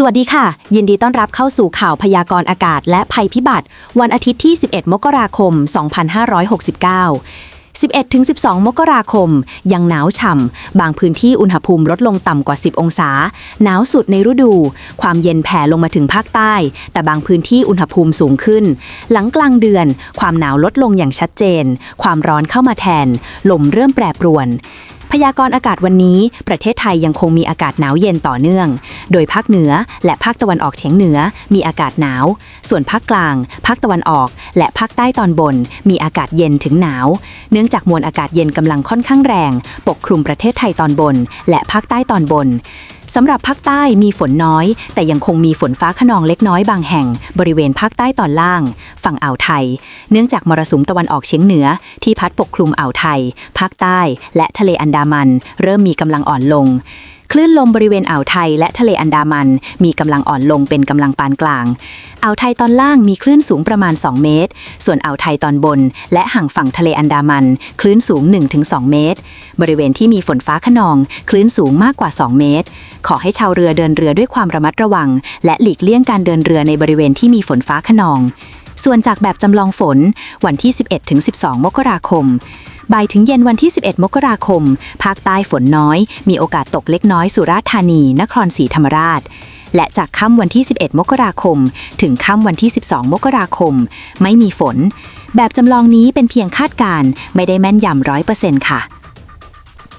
สวัสดีค่ะ ยินดีต้อนรับเข้าสู่ข่าวพยากรณ์อากาศและภัยพิบัติ วันอาทิตย์ที่ 11 มกราคม 2569 11-12 มกราคม ยังหนาวฉ่ำ บางพื้นที่อุณหภูมิลดลงต่ำกว่า 10 องศา หนาวสุดในฤดู ความเย็นแผ่ลงมาถึงภาคใต้ แต่บางพื้นที่อุณหภูมิสูงขึ้น หลังกลางเดือน ความหนาวลดลงอย่างชัดเจน ความร้อนเข้ามาแทน ลมเริ่มแปรปรวน พยากรณ์อากาศวันนี้ ประเทศไทยยังคงมีอากาศหนาวเย็นต่อเนื่อง โดยภาคเหนือและภาคตะวันออกเฉียงเหนือ มีอากาศหนาว ส่วนภาคกลาง ภาคตะวันออก และภาคใต้ตอนบน มีอากาศเย็นถึงหนาว เนื่องจากมวลอากาศเย็นกำลังค่อนข้างแรง ปกคลุมประเทศไทยตอนบน และภาคใต้ตอนบน สำหรับภาคใต้มีฝนน้อย แต่ยังคงมีฝนฟ้าขนองเล็กน้อยบางแห่ง บริเวณภาคใต้ตอนล่าง ฝั่งอ่าวไทย เนื่องจากมรสุมตะวันออกเฉียงเหนือ ที่พัดปกคลุมอ่าวไทย ภาคใต้ และทะเลอันดามัน เริ่มมีกำลังอ่อนลง คลื่นลมบริเวณอ่าวไทยและทะเลอันดามัน มีกำลังอ่อนลงเป็นกำลังปานกลาง อ่าวไทยตอนล่างมีคลื่นสูงประมาณ 2 เมตร ส่วนอ่าวไทยตอนบน และห่างฝั่งทะเลอันดามัน คลื่นสูง 1-2 เมตร บริเวณที่มีฝนฟ้าขนอง คลื่นสูงมากกว่า 2 เมตร ขอให้ชาวเรือเดินเรือด้วยความระมัดระวัง และหลีกเลี่ยงการเดินเรือในบริเวณที่มีฝนฟ้าขนอง ส่วนจากแบบจำลองฝนวันที่ 11-12 มกราคม บ่ายถึงเย็นวันที่ 11 มกราคม ภาคใต้ฝนน้อย มีโอกาสตกเล็กน้อยสุราษฎร์ธานี นครศรีธรรมราช และจากค่ำวันที่ 11 มกราคม ถึงค่ำวันที่ 12 มกราคม ไม่มีฝน แบบจำลองนี้เป็นเพียงคาดการณ์ไม่ได้แม่นยำร้อยเปอร์เซ็นต์ค่ะ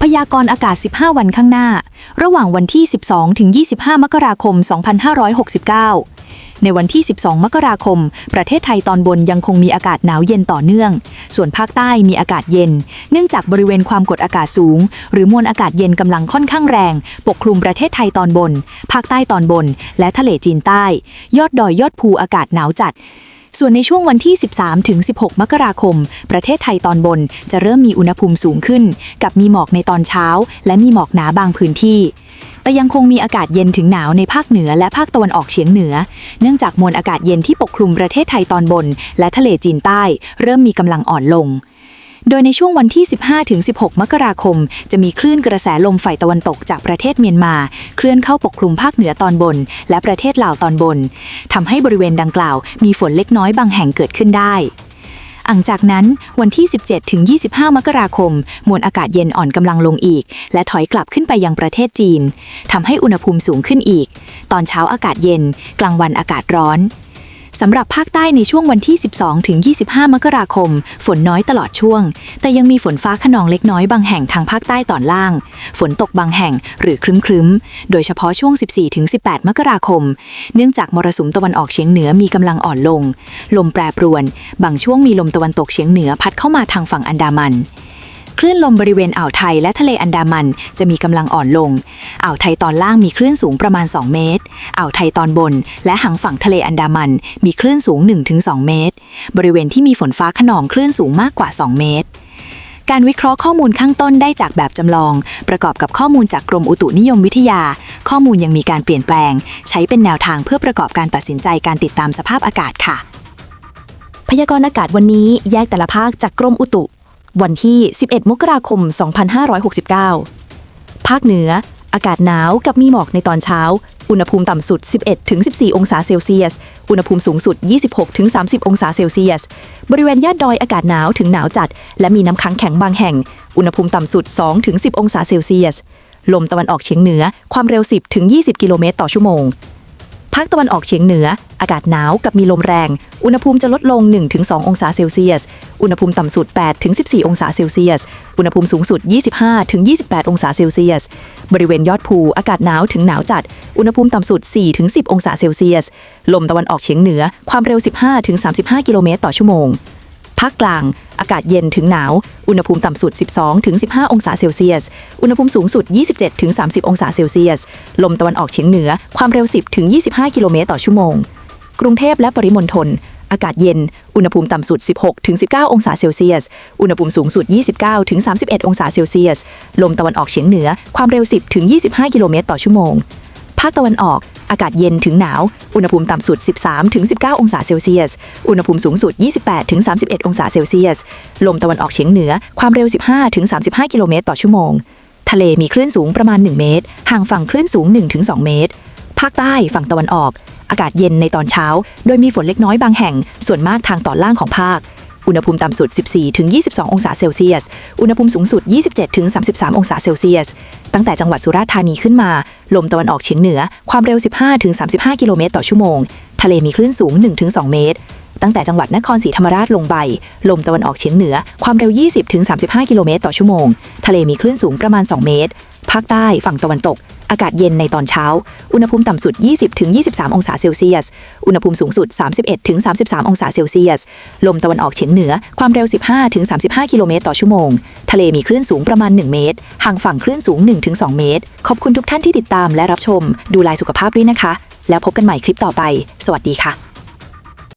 พยากรณ์อากาศ 15 วันข้างหน้า ระหว่างวันที่ 12 ถึง 25 มกราคม 2569 ในวันที่ 12 มกราคม ประเทศไทยตอนบนยังคงมีอากาศหนาวเย็นต่อเนื่อง ส่วนภาคใต้มีอากาศเย็น เนื่องจากบริเวณความกดอากาศสูง หรือมวลอากาศเย็นกำลังค่อนข้างแรง ปกคลุมประเทศไทยตอนบน ภาคใต้ตอนบน และทะเลจีนใต้ ยอดดอยยอดภูอากาศหนาวจัดส่วนในช่วงวันที่ 13 ถึง 16 มกราคม ประเทศไทยตอนบนจะเริ่มมีอุณหภูมิสูงขึ้น กับมีหมอกในตอนเช้า และมีหมอกหนาบางพื้นที่ แต่ยังคงมีอากาศเย็นถึงหนาวในภาคเหนือและภาคตะวันออกเฉียงเหนือ เนื่องจากมวลอากาศเย็นที่ปกคลุมประเทศไทยตอนบน และทะเลจีนใต้ เริ่มมีกำลังอ่อนลง โดยในช่วงวันที่ 15-16 มกราคม จะมีคลื่นกระแสลมฝ่ายตะวันตกจากประเทศเมียนมา เคลื่อนเข้าปกคลุมภาคเหนือตอนบน และประเทศลาวตอนบนทำให้บริเวณดังกล่าว มีฝนเล็กน้อยบางแห่งเกิดขึ้นได้ อังจากนั้นวันที่ 17 ถึง 25 มกราคม มวลอากาศเย็นอ่อนกำลังลงอีก และถอยกลับขึ้นไปยังประเทศจีนทำให้อุณหภูมิสูงขึ้นอีก ตอนเช้าอากาศเย็น กลางวันอากาศร้อน สำหรับภาคใต้ในช่วงวันที่ 12 ถึง 25 มกราคม ฝนน้อยตลอดช่วง แต่ยังมีฝนฟ้าขนองเล็กน้อยบางแห่งทางภาคใต้ตอนล่าง ฝนตกบางแห่งหรือครึ้มๆ โดยเฉพาะช่วง 14 ถึง 18 มกราคม เนื่องจากมรสุมตะวันออกเฉียงเหนือมีกำลังอ่อนลง ลมแปรปรวน บางช่วงมีลมตะวันตกเฉียงเหนือพัดเข้ามาทางฝั่งอันดามัน คลื่นลมบริเวณอ่าวไทยและทะเลอันดามันจะมีกำลังอ่อนลง อ่าวไทยตอนล่างมีคลื่นสูงประมาณ 2 เมตร อ่าวไทยตอนบน และหางฝั่งทะเลอันดามัน มีคลื่นสูง 1-2 เมตร บริเวณที่มีฝนฟ้าขนองคลื่นสูงมากกว่า 2 เมตรการวิเคราะห์ข้อมูลข้างต้นได้จากแบบจำลอง ประกอบกับข้อมูลจากกรมอุตุนิยมวิทยา ข้อมูลยังมีการเปลี่ยนแปลง ใช้เป็นแนวทางเพื่อประกอบการตัดสินใจการติดตามสภาพอากาศค่ะ พยากรณ์อากาศวันนี้แยกแต่ละภาคจากกรมอุตุ วันที่ 11 มกราคม 2569 ภาคเหนือ อากาศหนาวกับมีหมอกในตอนเช้า อุณหภูมิต่ำสุด 11-14 องศาเซลเซียส อุณหภูมิสูงสุด 26-30 องศาเซลเซียส บริเวณยอดดอยอากาศหนาวถึงหนาวจัด และมีน้ำค้างแข็งบางแห่ง อุณหภูมิต่ำสุด 2-10 องศาเซลเซียส ลมตะวันออกเฉียงเหนือ ความเร็ว 10-20 กิโลเมตรต่อชั่วโมง ภาคตะวันออกเฉียงเหนือ อากาศหนาวกับมีลมแรง อุณหภูมิจะลดลง 1-2 องศาเซลเซียส อุณหภูมิต่ำสุด 8-14 องศาเซลเซียส อุณหภูมิสูงสุด 25-28 องศาเซลเซียส บริเวณยอดภูอากาศหนาวถึงหนาวจัด อุณหภูมิต่ำสุด 4-10 องศาเซลเซียส ลมตะวันออกเฉียงเหนือ ความเร็ว 15-35 กิโลเมตรต่อชั่วโมง ภาคกลาง อากาศเย็นถึงหนาว อุณหภูมิต่ำสุด 12-15 องศาเซลเซียส อุณหภูมิสูงสุด 27-30 องศาเซลเซียส ลมตะวันออกเฉียงเหนือ ความเร็ว 10-25 กิโลเมตรต่อชั่วโมง กรุงเทพและปริมณฑล อากาศเย็น อุณหภูมิต่ำสุด 16-19 องศาเซลเซียส อุณหภูมิสูงสุด 29-31 องศาเซลเซียส ลมตะวันออกเฉียงเหนือ ความเร็ว 10-25 กิโลเมตรต่อชั่วโมง ภาคตะวันออก อากาศเย็นถึงหนาว อุณหภูมิต่ำสุด 13-19 องศาเซลเซียส อุณหภูมิสูงสุด 28-31 องศาเซลเซียส ลมตะวันออกเฉียงเหนือ ความเร็ว 15-35 กิโลเมตรต่อชั่วโมง ทะเลมีคลื่นสูงประมาณ 1 เมตร ห่างฝั่งคลื่นสูง 1-2 เมตร ภาคใต้ฝั่งตะวันออก อากาศเย็นในตอนเช้า โดยมีฝนเล็กน้อยบางแห่ง ส่วนมากทางตอนล่างของภาค อุณหภูมิต่ำสุด 14-22 องศาเซลเซียส อุณหภูมิสูงสุด 27-33 องศาเซลเซียส ตั้งแต่จังหวัดสุราษฎร์ธานีขึ้นมา ลมตะวันออกเฉียงเหนือ ความเร็ว 15-35 กิโลเมตรต่อชั่วโมง ทะเลมีคลื่นสูง1-2เมตร ตั้งแต่จังหวัดนครศรีธรรมราชลงไป ลมตะวันออกเฉียงเหนือ ความเร็ว 20-35 กิโลเมตรต่อชั่วโมง ทะเลมีคลื่นสูงประมาณ 2 เมตร ภาคใต้ฝั่งตะวันตก อากาศเย็นในตอนเช้า อุณหภูมิต่ำสุด 20-23 องศาเซลเซียส อุณหภูมิสูงสุด 31-33 องศาเซลเซียส ลมตะวันออกเฉียงเหนือ ความเร็ว 15-35 กิโลเมตรต่อชั่วโมง ทะเลมีคลื่นสูงประมาณ 1 เมตร ห่างฝั่งคลื่นสูง 1-2 เมตร ขอบคุณทุกท่านที่ติดตามและรับชม ดูแลสุขภาพด้วยนะคะ แล้วพบกันใหม่คลิปต่อไป สวัสดีค่ะ